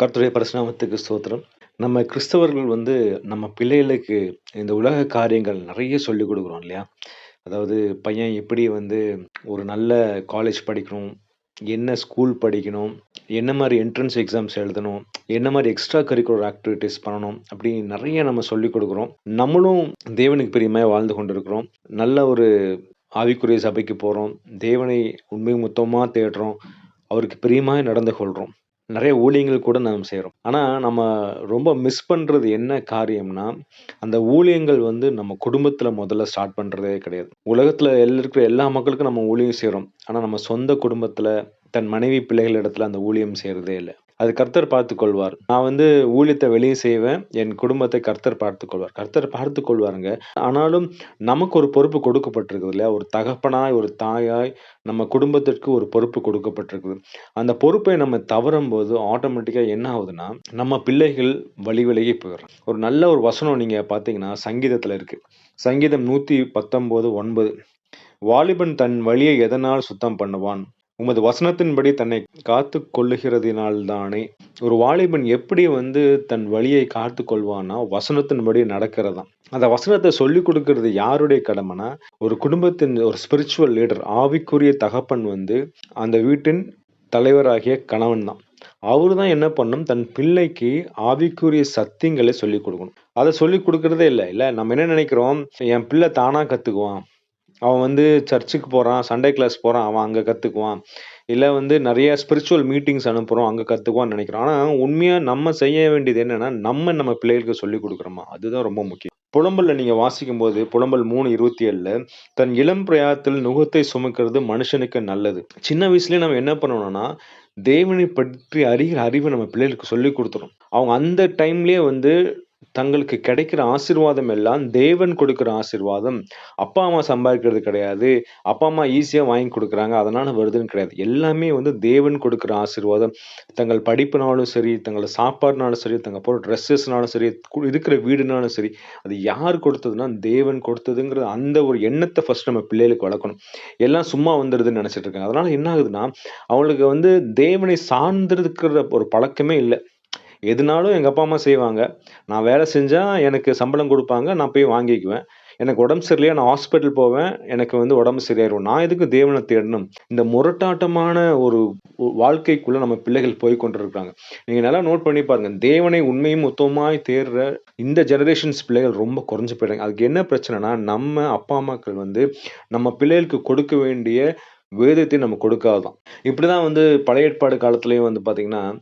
கர்த்தருடைய பரிசுநாமத்துக்கு ஸ்தோத்திரம். நம்ம கிறிஸ்தவர்கள் வந்து நம்ம பிள்ளைகளுக்கு இந்த உலக காரியங்கள் நிறைய சொல்லிக் கொடுக்குறோம் இல்லையா? அதாவது பையன் எப்படி வந்து ஒரு நல்ல காலேஜ் படிக்கணும், என்ன ஸ்கூல் படிக்கணும், என்ன மாதிரி என்ட்ரன்ஸ் எக்ஸாம்ஸ் எழுதணும், என்ன மாதிரி எக்ஸ்ட்ரா கரிக்குலர் ஆக்டிவிட்டீஸ் பண்ணணும், அப்படின்னு நிறைய நம்ம சொல்லிக் கொடுக்குறோம் நம்மளும் தேவனுக்கு பெரியமாக வாழ்ந்து கொண்டிருக்கிறோம். நல்ல ஒரு ஆவிக்குரிய சபைக்கு போகிறோம் தேவனை உண்மை மொத்தமாக தேடுறோம். அவருக்கு பிரியமாக நடந்து கொள்கிறோம் நிறைய ஊழியங்கள் கூட நாம் செய்கிறோம் ஆனால் நம்ம ரொம்ப மிஸ் பண்ணுறது என்ன காரியம்னா, அந்த ஊழியங்கள் வந்து நம்ம குடும்பத்தில் முதல்ல ஸ்டார்ட் பண்ணுறதே கிடையாது. உலகத்தில் எல் இருக்கிற எல்லா மக்களுக்கும் நம்ம ஊழியம் செய்கிறோம் ஆனால் நம்ம சொந்த குடும்பத்தில் தன் மனைவி, பிள்ளைகள் இடத்துல அந்த ஊழியம் செய்கிறதே இல்லை. அது கர்த்தர் பார்த்து கொள்வார். நான் வந்து ஊழியத்தை வெளியே செய்வேன். என் குடும்பத்தை கர்த்தர் பார்த்து கொள்வார். கர்த்தர் பார்த்து கொள்வாருங்க. ஆனாலும் நமக்கு ஒரு பொறுப்பு கொடுக்கப்பட்டிருக்குது இல்லையா? ஒரு தகப்பனாய், ஒரு தாயாய் நம்ம குடும்பத்திற்கு ஒரு பொறுப்பு கொடுக்கப்பட்டிருக்குது. அந்த பொறுப்பை நம்ம தவறும் போது ஆட்டோமேட்டிக்காக என்ன ஆகுதுன்னா, நம்ம பிள்ளைகள் வழி விலகி போயிடுறாங்க. ஒரு நல்ல ஒரு வசனம் நீங்கள் பார்த்தீங்கன்னா, சங்கீதத்தில் இருக்குது சங்கீதம் 119:9 வாலிபன் தன் வழியை எதனால் சுத்தம் பண்ணுவான்? உமது வசனத்தின்படி தன்னை காத்து கொள்ளுகிறதினால்தானே. ஒரு வாலிபன் எப்படி வந்து தன் வழியை காத்து கொள்வானா வசனத்தின்படி நடக்கிறதா அந்த வசனத்தை சொல்லிக் கொடுக்கறது யாருடைய கடமைனா ஒரு குடும்பத்தின் ஒரு ஸ்பிரிச்சுவல் லீடர், ஆவிக்குரிய தகப்பன் வந்து அந்த வீட்டின் தலைவராகிய கணவன் தான். அவர் தான் என்ன பண்ணணும், தன் பிள்ளைக்கு ஆவிக்குரிய சத்தியங்களை சொல்லிக் கொடுக்கணும் அதை சொல்லிக் கொடுக்கறதே இல்லை இல்லை நம்ம என்ன நினைக்கிறோம் என் பிள்ளை தானா கத்துக்குவான். அவன் வந்து சர்ச்சுக்கு போகிறான் சண்டே கிளாஸ் போகிறான் அவன் அங்கே கற்றுக்குவான் இல்லை வந்து நிறைய ஸ்பிரிச்சுவல் மீட்டிங்ஸ் அனுப்புகிறோம் அங்கே கற்றுக்குவான்னு நினைக்கிறான் ஆனால் உண்மையாக நம்ம செய்ய வேண்டியது என்னென்னா நம்ம நம்ம பிள்ளைகளுக்கு சொல்லிக் கொடுக்குறோமா அதுதான் ரொம்ப முக்கியம். புலம்பல்ல நீங்கள் வாசிக்கும்போது, புலம்பல் 3:27 தன் இளம் பிரயாத்தில் நுகத்தை சுமக்கிறது மனுஷனுக்கு நல்லது. சின்ன வயசுலேயே நம்ம என்ன பண்ணணும்னா, தேவனை பற்றி அறிகிற அறிவை நம்ம பிள்ளைகளுக்கு சொல்லிக் கொடுத்துரும் அவங்க அந்த டைம்லேயே வந்து தங்களுக்கு கிடைக்கிற ஆசிர்வாதம் எல்லாம் தேவன் கொடுக்கிற ஆசிர்வாதம் அப்பா, அம்மா சம்பாதிக்கிறது கிடையாது. அப்பா, அம்மா ஈஸியாக வாங்கி கொடுக்குறாங்க அதனால் வருதுன்னு கிடையாது. எல்லாமே வந்து தேவன் கொடுக்குற ஆசிர்வாதம் தங்கள் படிப்புனாலும் சரி, தங்கள் சாப்பாடுனாலும் சரி, தங்கள் போகிற ட்ரெஸ்ஸஸ்னாலும் சரி, இருக்கிற வீடுனாலும் சரி, அது யார் கொடுத்ததுன்னா, தேவன் கொடுத்ததுங்கிற அந்த ஒரு எண்ணத்தை ஃபஸ்ட் நம்ம பிள்ளைகளுக்கு வளர்க்கணும். எல்லாம் சும்மா வந்துடுதுன்னு நெனைச்சிட்டு இருக்காங்க. அதனால் என்ன ஆகுதுன்னா, அவங்களுக்கு வந்து தேவனை சார்ந்திருக்கிற ஒரு பழக்கமே இல்லை எதுனாலும் எங்கள் அப்பா, அம்மா செய்வாங்க. நான் வேலை செஞ்சால் எனக்கு சம்பளம் கொடுப்பாங்க நான் போய் வாங்கிக்குவேன். எனக்கு உடம்பு சரியில்லையா நான் ஹாஸ்பிட்டல் போவேன். எனக்கு வந்து உடம்பு சரியாயிரும். நான் எதுக்கு தேவனை தேடணும்? இந்த முரட்டாட்டமான ஒரு வாழ்க்கைக்குள்ளே நம்ம பிள்ளைகள் போய் கொண்டிருக்கிறாங்க நீங்கள் நல்லா நோட் பண்ணி பாருங்க. தேவனை உண்மையும் மொத்தமாய் தேடுற இந்த ஜெனரேஷன்ஸ் பிள்ளைகள் ரொம்ப குறைஞ்சு போயிடுறாங்க அதுக்கு என்ன பிரச்சனைன்னா, நம்ம அப்பா, அம்மாக்கள் வந்து நம்ம பிள்ளைகளுக்கு கொடுக்க வேண்டிய வேதத்தை நம்ம கொடுக்காததான். இப்படிதான் வந்து பழைய ஏற்பாடு காலத்திலயும் வந்து பார்த்தீங்கன்னா,